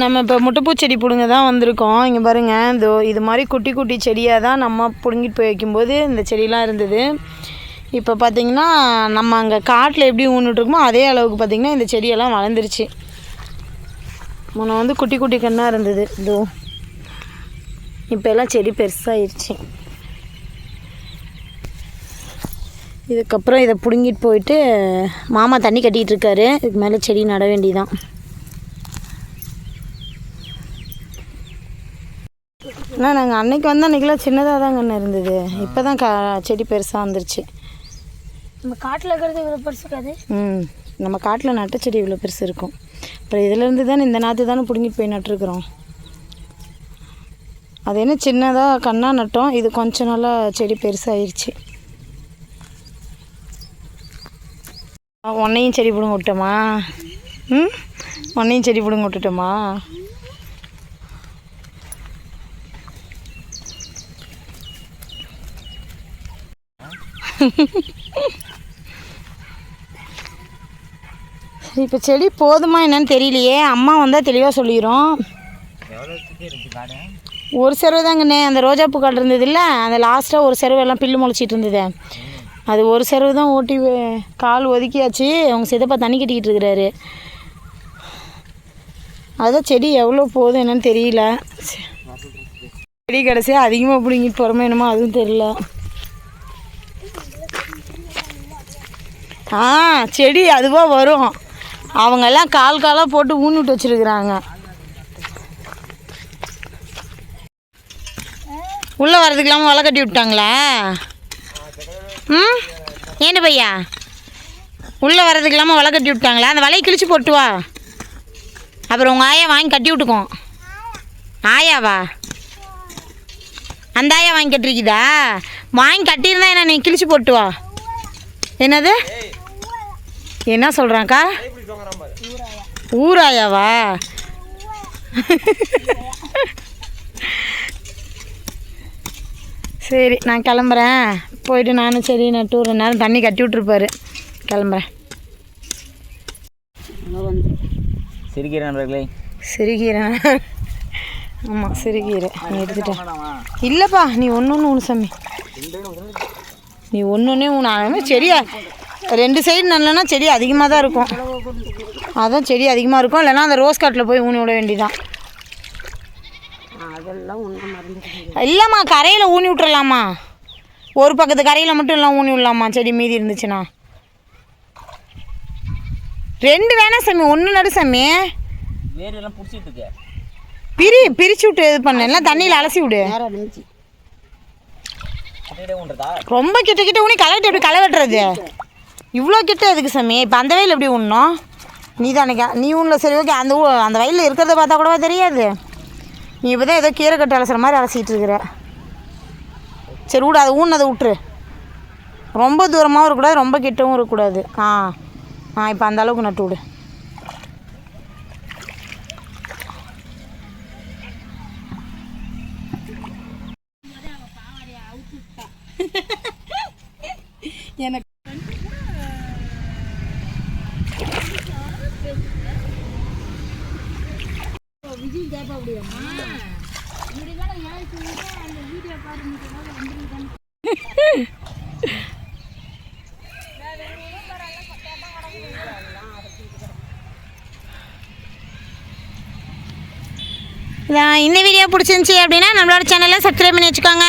நம்ம இப்போ முட்டைப்பூ செடி பிடுங்க தான் வந்திருக்கோம். இங்கே பாருங்கள் இதோ இது மாதிரி குட்டி குட்டி செடியாக தான் நம்ம பிடுங்கிட்டு போய் வைக்கும்போது இந்த செடியெலாம் இருந்தது. இப்போ பார்த்திங்கன்னா நம்ம அங்கே காட்டில் எப்படி ஊன்னுட்ருக்கோமோ அதே அளவுக்கு பார்த்திங்கன்னா இந்த செடியெல்லாம் வளர்ந்துருச்சு. முன்ன வந்து குட்டி குட்டி கண்ணாக இருந்தது. இதோ இப்போ எல்லாம் செடி பெருசாகிடுச்சு இதுக்கப்புறம் இதை பிடுங்கிட்டு போயிட்டு மாமா தண்ணி கட்டிகிட்டு இருக்காரு. இதுக்கு மேலே செடி நட வேண்டிதான் அண்ணா நாங்கள் அன்னைக்கு வந்த அன்னைக்கெல்லாம் சின்னதாக தாங்க அண்ணா இருந்தது. இப்போ தான் கா செடி பெருசாக வந்துருச்சு. நம்ம காட்டில் இருக்கிறது இவ்வளோ பெருசு இருக்காது. ம் நம்ம காட்டில் நட்ட செடி இவ்வளோ பெருசு இருக்கும். அப்புறம் இதுலேருந்து தானே இந்த நாற்று தானே பிடுங்கிட்டு போய் நட்டுருக்குறோம். அது என்ன சின்னதாக கண்ணா நட்டோம். இது கொஞ்ச நாளாக செடி பெருசாகிருச்சு உன்னையும் செடி பிடுங்க விட்டோமா? ம்? உன்னையும் செடி பிடுங்க விட்டுட்டோமா? சரி இப்போ செடி போதுமா என்னன்னு தெரியலையே. அம்மா வந்தால் தெளிவாக சொல்லிடும் ஒரு செருவு தாங்கண்ணே. அந்த ரோஜாப்பூ காடு இருந்தது இல்லை அந்த லாஸ்ட்டாக ஒரு செருவு எல்லாம் பில்லு முளைச்சிட்டு இருந்தது. அது ஒரு செருவு தான் ஓட்டி கால் ஒதுக்கியாச்சு. அவங்க சிதப்பா தண்ணி கட்டிக்கிட்டு இருக்கிறாரு. அதான் செடி எவ்வளோ போகுது என்னன்னு தெரியல. செடி கடைசியாக அதிகமாக பிடிங்கிட்டு போகிறோமோ என்னமோ அதுவும் தெரியல. ஆ செடி அதுவாக வரும். அவங்கெல்லாம் கால் காலாக போட்டு ஊன்னிட்டு வச்சுருக்குறாங்க. உள்ளே வரதுக்கு இல்லாமல் வலை கட்டி விட்டாங்களா? ம்? ஏண்டு பையா? உள்ளே வரதுக்கெல்லாம இல்லாமல் வலை கட்டி விட்டாங்களா? அந்த வலையை கிழிச்சு போட்டு வா. அப்புறம் உங்கள் ஆயா வாங்கி கட்டி விட்டுக்கும். ஆயாவா? அந்த ஆயா வாங்கி கட்டிருக்குதா? வாங்கி கட்டியிருந்தா என்ன நீ கிழிச்சு போட்டு வா. என்னது? என்ன சொல்கிறாங்க்கா ஊராயாவா? சரி நான் கிளம்புறேன். போயிட்டு நானும் சரி நட்டு ஒரு நேரம் தண்ணி கட்டி விட்ருப்பாரு கிளம்புறேன். சிரிக்கிற நண்பர்களே. சிறுகீரை ஆமாம் சிறுகீரை நீ எடுத்துட்டேன் இல்லைப்பா நீ ஒன்று ஒன்று ஒன்று சாமி. நீ ஒன்று ஒன்றே ஒன்று செடியா ரெண்டு சைடு நல்லனா செடி அதிகமாக தான் இருக்கும். அதான் செடி அதிகமாக இருக்கும். இல்லைன்னா அந்த ரோஸ் காட்டில் போய் ஊனி விட வேண்டியதான் இல்லைம்மா கரையில் ஊனி விட்டுறலாமா? ஒரு பக்கத்து கரையில் மட்டும் எல்லாம் ஊனி விடலாமா? செடி மீதி இருந்துச்சுன்னா. ரெண்டு வேணாம் சாமி ஒன்று நடு சாமி. பிரி பிரிச்சு விட்டு இது பண்ணு. எல்லாம் தண்ணியில் அலசி விடு. ரொம்ப கிட்ட கிட்ட ஊனி களை வெட்டி எப்படி களை வெட்டுறது? இவ்வளோ கிட்ட எதுக்கு சாமி? இப்போ அந்த வயலில் எப்படி உண்ணும்? நீ தானே நீ உண்ணில் சரி ஓகே அந்த அந்த வயலில் இருக்கிறத பார்த்தா கூடவா தெரியாது? நீ இப்போ தான் ஏதோ கீரை கட்டு அலசுற மாதிரி அலசிட்டு இருக்கிற. சரி விடு அதை ஊன்னதை விட்டுரு. ரொம்ப தூரமாகவும் இருக்கக்கூடாது ரொம்ப கிட்டவும் இருக்கக்கூடாது. ஆ ஆ இப்போ அந்த அளவுக்கு நட்டு விடு. எனக்கு இதான் இந்த வீடியோ பிடிச்சிருந்துச்சி அப்படின்னா நம்மளோட சேனலை சப்ஸ்கிரைப் பண்ணி வச்சுக்கோங்க.